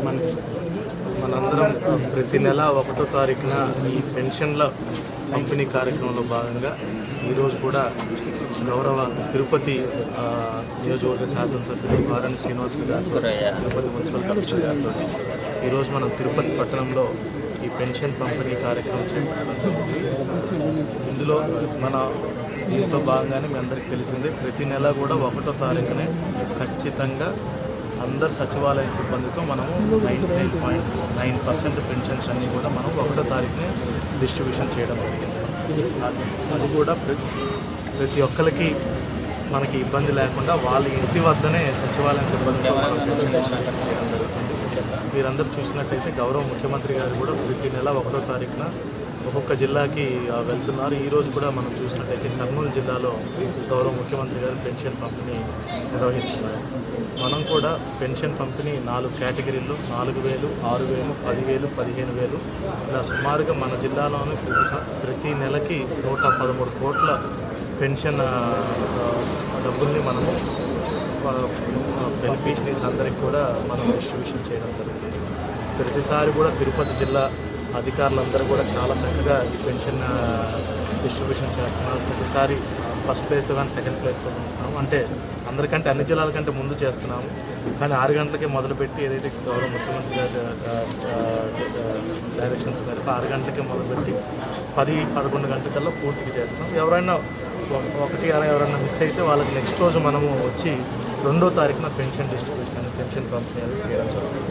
మన మనందరం ప్రతి నెల ఒకటో తారీఖున ఈ పెన్షన్ల పంపిణీ కార్యక్రమంలో భాగంగా ఈరోజు కూడా గౌరవ తిరుపతి నియోజకవర్గ శాసనసభ్యులు ఆర్ఎన్ శ్రీనివాస్ గారితో తిరుపతి మున్సిపల్ కమిషనర్ గారితో ఈరోజు మనం తిరుపతి పట్టణంలో ఈ పెన్షన్ పంపిణీ కార్యక్రమం చేపట్టడం ఇందులో మన దీంట్లో భాగంగానే మీ అందరికీ తెలిసిందే ప్రతి నెల కూడా ఒకటో తారీఖునే ఖచ్చితంగా అందరు సచివాలయ సిబ్బందితో మనము ninety nine point nine percent pensions అన్నీ కూడా మనం ఒకటో తారీఖునే డిస్ట్రిబ్యూషన్ చేయడం జరిగింది. అది కూడా ప్రతి ప్రతి ఒక్కరికి మనకి ఇబ్బంది లేకుండా వాళ్ళ ఇంటి వద్దనే సచివాలయం సిబ్బందితో మనం పెన్షన్ డిస్ట్రిబ్యూషన్ చేయడం జరుగుతుంది. మీరందరూ చూసినట్టయితే గౌరవ ముఖ్యమంత్రి గారు కూడా ప్రతి నెల ఒకటో తారీఖున ఒక్కొక్క జిల్లాకి వెళ్తున్నారు. ఈరోజు కూడా మనం చూసినట్టయితే కర్నూలు జిల్లాలో గౌరవ ముఖ్యమంత్రి గారు పెన్షన్ పంపిణీ నిర్వహిస్తున్నారు. మనం కూడా పెన్షన్ పంపిణీ నాలుగు కేటగిరీల్లో నాలుగు వేలు ఆరు వేలు పదివేలు పదిహేను వేలు ఇలా సుమారుగా మన జిల్లాలోని ప్రతి స- ప్రతి నెలకి నూట పదమూడు కోట్ల పెన్షన్ డబ్బుల్ని మనము బెనిఫిషరీస్ అందరికి కూడా మనం డిస్ట్రిబ్యూషన్ చేయడం జరుగుతుంది. ప్రతిసారి కూడా తిరుపతి జిల్లా అధికారులందరూ కూడా చాలా చక్కగా ఈ పెన్షన్ డిస్ట్రిబ్యూషన్ చేస్తున్నారు. ప్రతిసారి ఫస్ట్ ప్లేస్లో కానీ సెకండ్ ప్లేస్లో ఉంటున్నాము అంటే అందరికంటే అన్ని జిల్లాల కంటే ముందు చేస్తున్నాము. కానీ ఆరు గంటలకే మొదలుపెట్టి ఏదైతే గౌరవ ముఖ్యమంత్రి గారి డైరెక్షన్స్ మేరకు ఆరు గంటలకే మొదలుపెట్టి పది పదకొండు గంటలకల్లా పూర్తిగా చేస్తాం ఎవరైనా ఒకటి అలా ఎవరైనా మిస్ అయితే వాళ్ళకి నెక్స్ట్ రోజు మనము వచ్చి రెండో తారీఖున పెన్షన్ డిస్ట్రిబ్యూషన్ అనేది పెన్షన్ పంపిణీ అనేది చేయడం జరుగుతుంది.